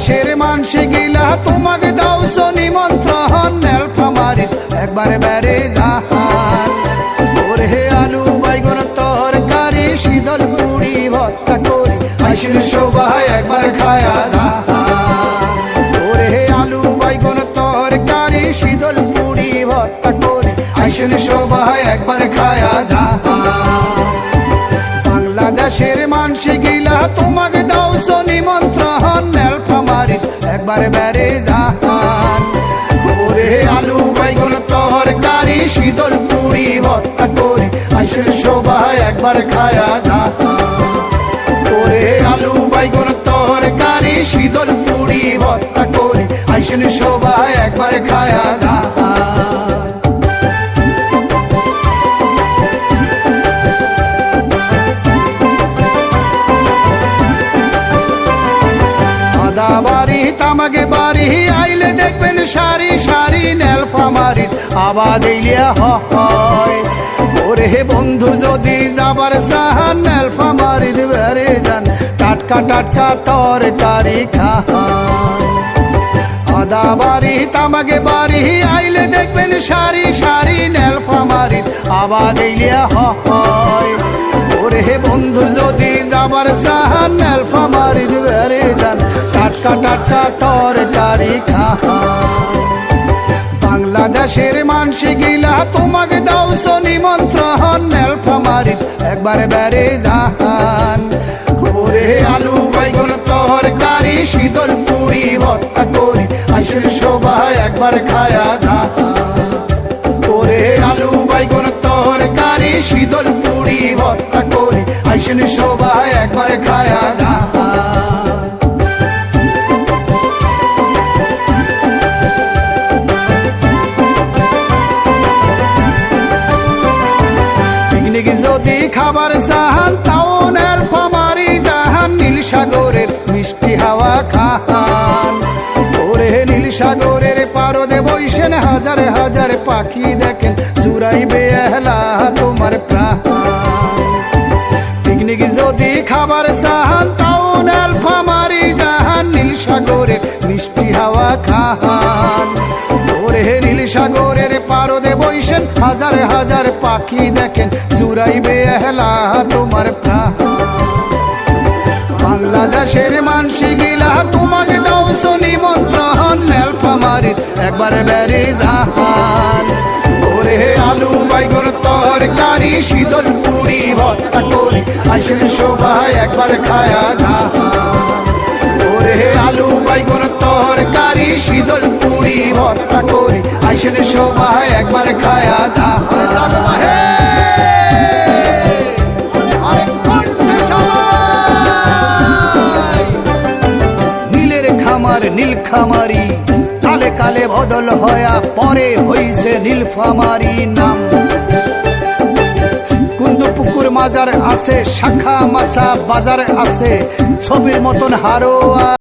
বাংলাদেশের মানসি গিলা তোমাকে দাও নিমন্ত্রণ নীলফামারিত একবার বেড়ে যাহান ওরে আলু বাইগন, তরকারি, শীতল পুরি ভত্তা করি। আইসির শোভায় একবার খায়া যাহান ওরে আলু বাইগন, তরকারি, শীতল পুরি ভত্তা করি। আইসির শোভায় একবার খায়া যাহান বাংলাদেশের মানসি গিলা তোমাকে দাও নিমন্ত্রণ নীলফামারিত একবার বেড়ে যাহার ওরে আলু বাইগন তরকারি, শীতল পুরি ভত্তা করে আইসে সবাই একবার খায়া যাহান ওরে আলু বাইগন তরকারি, শীতল পুরি ভত্তা করে আইসে শোভায় তামাকে বাড়ি আইলে দেখবেন সারি সারি নেলফামারিত আবাদ ইলিয়া হয়। ওরে বন্ধু, যদি যাবার সাহান নেলফামারিত বেড়ে যান, টাটকা টাটকা তরকারি খান আদা বাড়ি তামাকে বাড়ি আইলে দেখবেন সারি সারি নেলফামারিত আবাদ ইলিয়া হয়। যাবার সাহান বেড়ে যান টাটকা টাটকা বাংলাদেশের মানসি গিলা তোমাকে দাও নিমন্ত্রণ নেলফামারিত একবার বেড়ে যান। ওরে আলু বাইগন তরকারি শীতল পুরি ভত্তা করি। আসল শোভায় একবার খায়া ওরে আলু বাইগন শীতল পুরি ভত্তা করি। আইসেন শোভায় একবার খায়া পিকনিক যদি খাবার চাহান তাও নীলফামারি জাহান, নীল সাগরের মিষ্টি হাওয়া খান ওরে নীল সাগরের হাজার হাজার পাখি দেখেন চুরাই বেহলা তোমার প্রাণ। খাবার চাহান তাও নীলফামারি জাহান, নীল সাগরের মিষ্টি হাওয়া খান। ওরে নীল সাগরের পারদে বইসেন, হাজার হাজার পাখি দেখেন চুরাইবে এহলা তোমার প্রাণ। বাংলাদেশের মানসি গিলা, তোমাকে দাও নিমন্ত্রণ নেলফামারিত একবার বেড়ে যাহান আসেন শোভায় একবার খায়া যাহান ওরে আলু বাইগন তরকারি, শীতল পুরি ভর্তা করি। আইসেন শোভায় একবার খায়া যা নীল খামারি, কালে কালে বদল হয়া, পরে হইছে নীলফামারি নাম। মাজার আছে শাখা মাসা বাজার আছে ছবির মতন হারোয়া